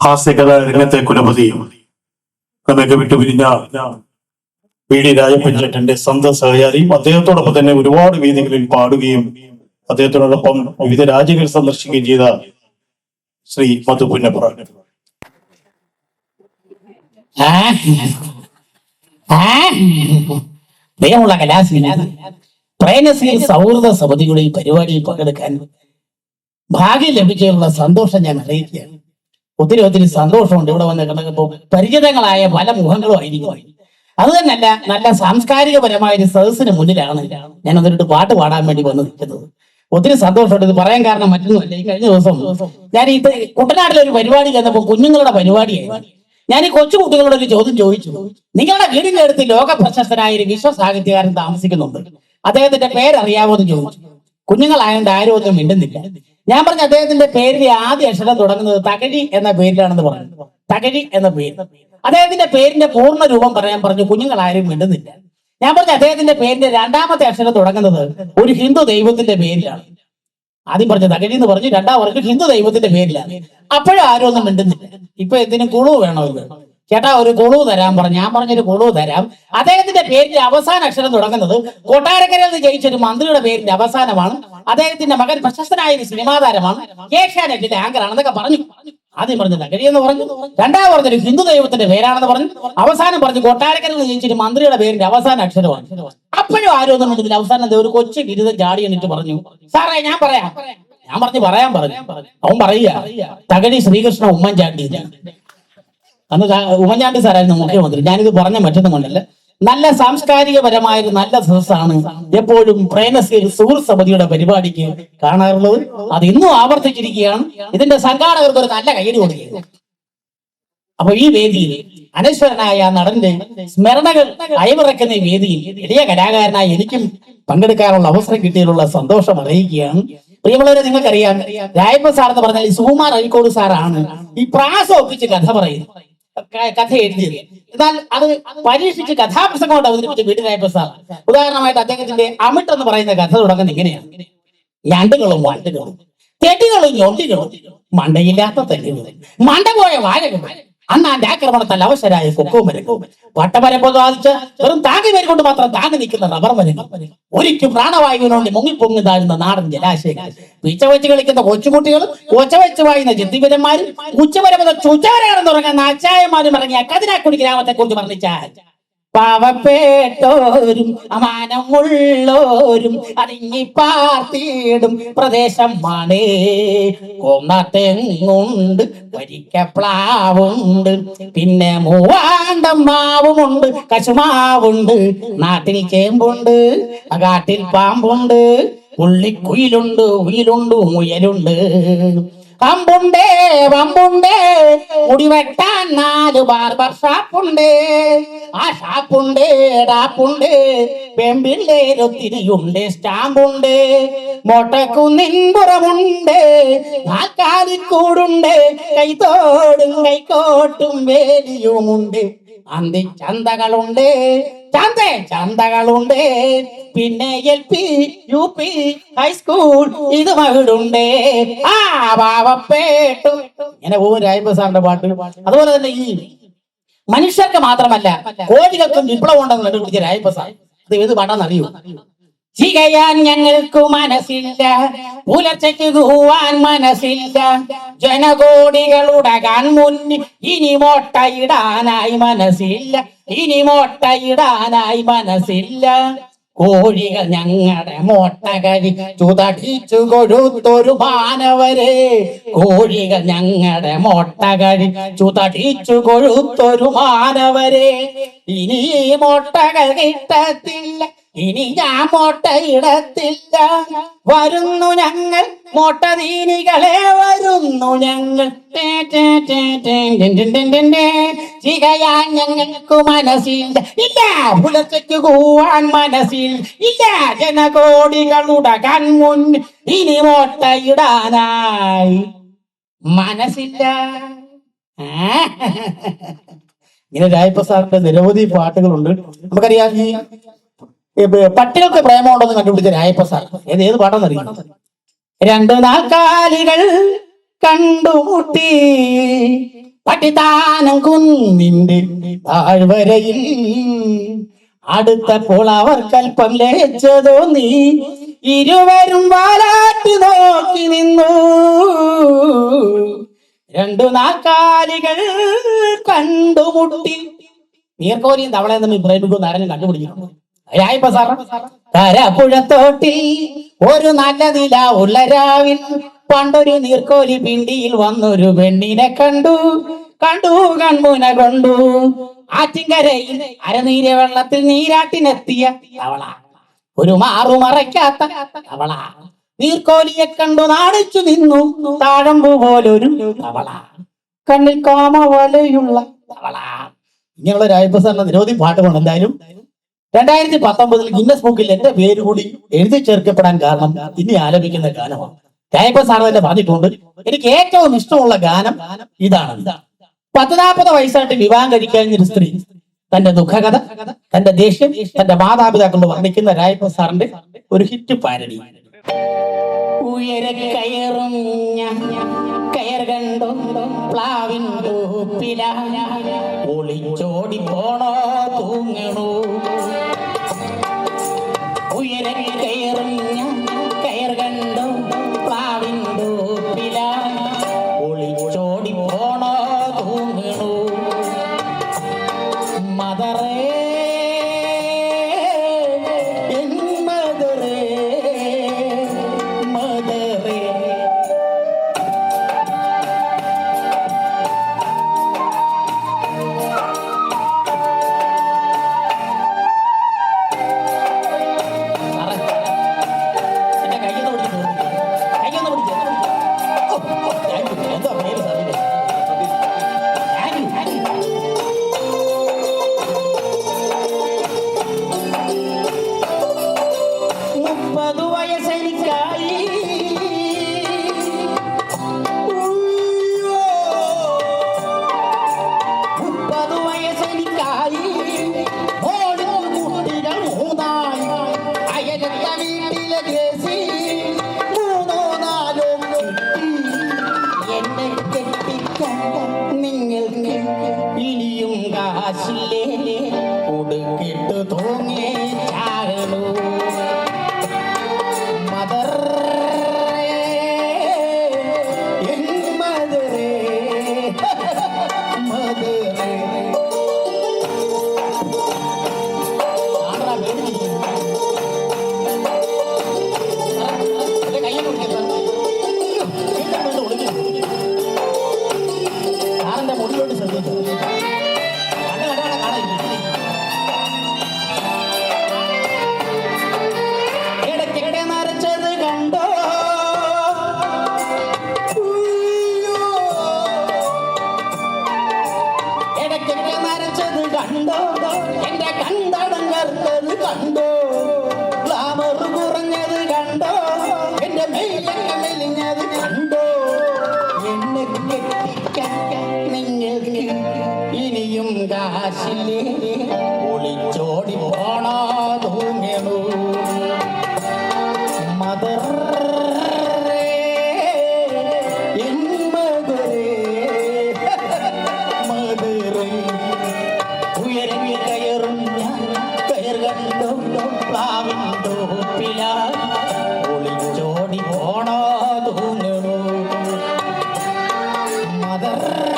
ഹാസ്യകലാ രംഗത്തെ കുലപതിയും നമുക്ക് വിട്ടുപിരിഞ്ഞ P D രാജപ്പഞ്ചേട്ടന്റെ സ്വന്തം സഹചാരിയും അദ്ദേഹത്തോടൊപ്പം തന്നെ ഒരുപാട് വേദികളിൽ പാടുകയും അദ്ദേഹത്തോടൊപ്പം വിവിധ രാജ്യങ്ങൾ സന്ദർശിക്കുകയും ചെയ്ത ശ്രീ മധു പുന്നപ്ര സൗഹൃദ സമിതിയുടെ പരിപാടിയിൽ പങ്കെടുക്കാൻ ഭാഗ്യം ലഭിച്ചതിനുള്ള സന്തോഷം ഞാൻ അറിയിക്കുകയാണ്. ഒത്തിരി ഒത്തിരി സന്തോഷമുണ്ട് ഇവിടെ വന്ന് കിടക്കുമ്പോൾ പരിചിതങ്ങളായ പല മുഖങ്ങളും ആയിരിക്കും. അത് തന്നെയല്ല നല്ല സാംസ്കാരികപരമായ ഒരു സദസ്സിന് മുന്നിലാണ് ഞാൻ ഒന്നിട്ട് പാട്ട് പാടാൻ വേണ്ടി വന്ന് നിൽക്കുന്നത്. ഒത്തിരി സന്തോഷമുണ്ട്. ഇത് പറയാൻ കാരണം മറ്റൊന്നുമല്ല. ഈ കഴിഞ്ഞ ദിവസം ഞാൻ ഈ കുട്ടനാട്ടിലെ ഒരു പരിപാടി ചെന്നപ്പോൾ കുഞ്ഞുങ്ങളുടെ പരിപാടിയായി. ഞാൻ ഈ കൊച്ചു കുട്ടികളോട് ഒരു ചോദ്യം ചോദിച്ചു. നിങ്ങളുടെ വീടിന്റെ അടുത്ത് ലോക പ്രശസ്തനായ ഒരു വിശ്വസാഹിത്യകാരൻ താമസിക്കുന്നുണ്ട്. അദ്ദേഹത്തിന്റെ പേരറിയാമോ എന്ന് ചോദിച്ചു. കുഞ്ഞുങ്ങളായതുകൊണ്ട് ആരും ഒന്നും മിണ്ടുന്നില്ല. ഞാൻ പറഞ്ഞ അദ്ദേഹത്തിന്റെ പേരിൽ ആദ്യ അക്ഷരം തുടങ്ങുന്നത് തകഴി എന്ന പേരിലാണെന്ന് പറഞ്ഞു. തകഴി എന്ന പേര്. അദ്ദേഹത്തിന്റെ പേരിന്റെ പൂർണ രൂപം പറയാൻ പറഞ്ഞു കുഞ്ഞുങ്ങൾ കുഞ്ഞുങ്ങളാരും മിണ്ടുന്നില്ല. ഞാൻ പറഞ്ഞ അദ്ദേഹത്തിന്റെ പേരിന്റെ രണ്ടാമത്തെ അക്ഷരം തുടങ്ങുന്നത് ഒരു ഹിന്ദു ദൈവത്തിന്റെ പേരിലാണ്. ആദ്യം പറഞ്ഞ തകഴി എന്ന് പറഞ്ഞു രണ്ടാം വർഷം ഹിന്ദു ദൈവത്തിന്റെ പേരിലാണ്. അപ്പോഴും ആരും ഒന്നും മിണ്ടുന്നില്ല. ഇപ്പൊ എന്തിനും കുളു വേണമല്ലോ ചേട്ടാ ഒരു കുളു തരാൻ പറഞ്ഞു. ഞാൻ പറഞ്ഞൊരു കുളു തരാം. അദ്ദേഹത്തിന്റെ പേരിന്റെ അവസാന അക്ഷരം തുടങ്ങുന്നത് കൊട്ടാരക്കരയിൽ നിന്ന് ജയിച്ച ഒരു മന്ത്രിയുടെ പേരിന്റെ അവസാനമാണ്. അദ്ദേഹത്തിന്റെ മകൻ പ്രശസ്തനായ ഒരു സിനിമാ താരമാണ് ഏഷ്യാനെറ്റിന്റെ ആങ്കർ ആണെന്നൊക്കെ പറഞ്ഞു. ആദ്യം പറഞ്ഞു നഗരിയെന്ന് പറഞ്ഞു. രണ്ടാമത് പറഞ്ഞൊരു ഹിന്ദു ദൈവത്തിന്റെ പേരാണെന്ന് പറഞ്ഞു. അവസാനം പറഞ്ഞു കൊട്ടാരക്കരയിൽ നിന്ന് ജയിച്ച ഒരു മന്ത്രിയുടെ പേരിന്റെ അവസാന അക്ഷരമാണ്. അപ്പോഴും ആരും ഒന്നും അവസാനം ദേ ഒരു കൊച്ചു ബിരുദം ചാടി എന്നിട്ട് പറഞ്ഞു. സാറേ ഞാൻ പറയാം. ഞാൻ പറഞ്ഞു പറയാൻ പറഞ്ഞു. അവൻ പറയുക തകഴി ശ്രീകൃഷ്ണ ഉമ്മൻചാണ്ടി അന്ന് ഉമ്മൻചാണ്ടി സാറായിരുന്നു മുഖ്യമന്ത്രി. ഞാനിത് പറഞ്ഞ മറ്റൊന്നും കൊണ്ടല്ല. നല്ല സാംസ്കാരികപരമായ നല്ല സദസ്സാണ് എപ്പോഴും പ്രേമസീൽ സുഹൃത്ത് സമിതിയുടെ പരിപാടിക്ക് കാണാറുള്ളത്. അത് ഇന്നും ആവർത്തിച്ചിരിക്കുകയാണ്. ഇതിന്റെ സംഘാടകർക്ക് ഒരു നല്ല കയ്യടി കൊടുക്കുക അപ്പൊ ഈ വേദിയിൽ അനശ്വരനായ നടന്റെ സ്മരണകൾ അയവിറക്കുന്ന വേദിയിൽ വലിയ കലാകാരനായി എനിക്കും പങ്കെടുക്കാനുള്ള അവസരം കിട്ടിയതിലുള്ള സന്തോഷം അറിയിക്കുകയാണ്. പ്രിയമുള്ളവരെ നിങ്ങൾക്കറിയാം രായപ്പ സാർ എന്ന് പറഞ്ഞാൽ സുകുമാർ അഴിക്കോട് സാറാണ് ഈ പ്രാസം ഒപ്പിച്ച് കഥ പറയുന്നത്. കഥ എന്നാൽ അത് പരീക്ഷിച്ച് കഥാപ്രസംഗം കൊണ്ട് അവതരിപ്പിച്ച വീട് പ്രസാദ്. ഉദാഹരണമായിട്ട് അദ്ദേഹത്തിന്റെ അമിട്ട് എന്ന് പറയുന്ന കഥ തുടങ്ങുന്നത് ഇങ്ങനെയാണ്. ഞണ്ടുകളും വണ്ടുകളും ചെടികളും ഞൊണ്ടികളും മണ്ടയില്ലാത്ത തെല്ലുകളും മണ്ട പോയ വാഴകളും അന്നാന്റെ ആക്രമണത്തിൽ അവശരായ കൊക്കോമരങ്ങൾ വട്ടമരപ്പ് പ്രതിപാദിച്ച് വെറും താങ്ങി പേര് കൊണ്ട് മാത്രം താങ്ങി നിൽക്കുന്ന റബ്ബർ മരങ്ങൾ ഒരിക്കലും പ്രാണവായുവിനോണ്ടി മുങ്ങിപ്പൊങ്ങി താഴുന്ന നാടൻ ജലാശയങ്ങൾ. പീച്ച വെച്ച് കളിക്കുന്ന കൊച്ചുകുട്ടികളും കൊച്ച വെച്ച് വായുന്ന ജന്തിപരന്മാരും ഉച്ചവരെ മുതൽ ചുച്ചവരെയാണെന്ന് തുടങ്ങുന്ന അച്ചായന്മാരും ഇറങ്ങിയ കതിനാക്കുടി ഗ്രാമത്തെ കുറിച്ച് പറഞ്ഞാൽ പാവപ്പെട്ടോരും അമാനമുള്ളോരും അടങ്ങി പാർത്തിയിടും പ്രദേശം തെങ്ങുണ്ട് കൊന്നത്തെങ്ങുണ്ട് വരിക്കപ്ലാവുണ്ട്. പിന്നെ മൂവാണ്ടം മാവുമുണ്ട് കശുമാവുണ്ട് നാട്ടിൽ ചേമ്പുണ്ട് കാട്ടിൽ പാമ്പുണ്ട് ഉള്ളിക്കുയിലുണ്ട് ഉയിലുണ്ട് മുയലുണ്ട്. പമ്പുണ്ടേ വമ്പുണ്ടേ. മുടിവെട്ടാൻ നാല് ബാർബർ ഷാപ്പുണ്ട്. ആ ഷാപ്പുണ്ട് ഡാപ്പുണ്ട്. പെമ്പിള്ളേരൊത്തിരിയുണ്ട് സ്റ്റാമ്പുണ്ട്. മൊട്ടക്കുന്നിൻപുറമുണ്ട് നാൽക്കാലിക്കൂടുണ്ട് കൈത്തോടും കൈക്കോട്ടും വേലിയുമുണ്ട്. അന്തി ചന്തകളുണ്ട്. ചന്ത ചന്തകളുണ്ട്. പിന്നെ L P U P high school ഇത് മകളുണ്ട് ആ പാവപ്പെട്ടു ഇങ്ങനെ രാജപ്പ സാറിന്റെ പാട്ട്. അതുപോലെ തന്നെ ഈ മനുഷ്യർക്ക് മാത്രമല്ല കോഴികൾക്കും വിപ്ലവം ഉണ്ടെന്ന് കണ്ടുപിടിച്ച രാജപ്പ സാർ. അത് ഏത് പാട്ടാന്ന് അറിയൂ? ചെയ്യാൻ ഞങ്ങൾക്ക് മനസ്സില്ല. പുലർച്ചയ്ക്ക് കൂവാൻ മനസ്സില്ല. ജനകോടികളുടകാൻ മുന്നിൽ ഇനി മോട്ടയിടാനായി മനസ്സില്ല. ഇനി മോട്ടയിടാനായി മനസ്സില്ല. കോഴികൾ ഞങ്ങളുടെ മോട്ടകരി ചുതടിച്ചു കൊടുത്തൊരു മാനവരെ. കോഴികൾ ഞങ്ങളുടെ മോട്ടകരി ചുതടിച്ചു കൊഴുത്തൊരു മാനവരെ. ഇനി മോട്ടകൾ കിട്ടത്തില്ല. ഇനി ഞാൻ മോട്ടയിടത്തില്ല വരുന്നു ഞങ്ങൾ. മോട്ടതീനികളെ വരുന്നു ഞങ്ങൾ. ചികയാൻ ഞങ്ങൾക്ക് മനസ്സില്ല. ഇല്ല പുലർച്ചയ്ക്ക് കൂവാൻ മനസ്സിൽ ഇല്ല ജനകോടികളുടെ മുൻ. ഇനി മോട്ടയിടാനായി മനസ്സില്ല. ഇങ്ങനെ രായപ്പ സാറിന്റെ നിരവധി പാട്ടുകളുണ്ട്. നമുക്കറിയാം ഈ പട്ടികൾക്ക് പ്രേമമുണ്ടെന്ന് കണ്ടുപിടിച്ച രായപ്പ സാർ ഏത് ഏത് പാട്ടാന്നറിയാം രണ്ടു നാൽക്കാലികൾ കണ്ടുമുട്ടി. പട്ടിത്താനം കുന്നിന്റെ താഴ്വരയിൽ. അടുത്തപ്പോൾ അവർ കൽപ്പം ലഹിച്ചതോ നീ. ഇരുവരും വാലാട്ടി നോക്കി നിന്നു. രണ്ടു നാൽക്കാലികൾ കണ്ടുമുട്ടി. നീർക്കോലിയും തവളയും തമ്മിൽ പ്രേമിക്കുന്ന ആരെങ്കിലും കണ്ടുപിടിക്കണം രായപ്പ ഒരു നല്ല നില ഉള്ള രാവിൽ പണ്ടൊരു നീർക്കോലി പിണ്ടിയിൽ വന്നൊരു പെണ്ണിനെ കണ്ടു. കണ്ടു കൺമുന കൊണ്ടു. ആറ്റിങ്കരയിൽ അരനീര വെള്ളത്തിൽ നീരാട്ടിനെത്തിയ തവള. ഒരു മാറുമറയ്ക്കാത്ത തവള. നീർക്കോലിയെ കണ്ടു നാണിച്ചു നിന്നു താഴമ്പു പോലൊരു തവള. കണ്ണിൽ കാമ വലയുള്ള തവള. ഇങ്ങനെയുള്ള രായപ്പ സാറിന്റെ നിരവധി പാട്ട് എന്തായാലും. രണ്ടായിരത്തി പത്തൊമ്പതിൽ ഗിന്നസ് ബുക്കിൽ എന്റെ പേര് കൂടി എഴുതി ചേർക്കപ്പെടാൻ കാരണം ഇനി ആലപിക്കുന്ന ഗാനമാണ്. രായപ്പ സാർ തന്നെ പറഞ്ഞിട്ടുണ്ട്. എനിക്ക് ഏറ്റവും ഇഷ്ടമുള്ള ഗാനം ഇതാണ്. പത്ത് നാൽപ്പത് വയസ്സായിട്ട് വിവാഹം കഴിക്കാൻ ഒരു സ്ത്രീ തന്റെ ദുഃഖകഥ തന്റെ ദേഷ്യം തന്റെ മാതാപിതാക്കളോട് വർണിക്കുന്ന രായപ്പ സാറിന്റെ ഒരു ഹിറ്റ് പാരടി ഉയരെ കയറും കയർ കണ്ടോ പ്ലാവിൻ ഒളിച്ചോടി പോണോ തൂങ്ങണോ. കാശില്ലേ കൊടുക്കിട്ട് തോങ്ങി കണ്ടോ? എന്റെ മെയിലൊക്കെ മെലിഞ്ഞത് കണ്ടോ? എന്നെ കെട്ടിക്കാൻ നിങ്ങൾക്ക് ഇനിയും കാശില്ലേ Father.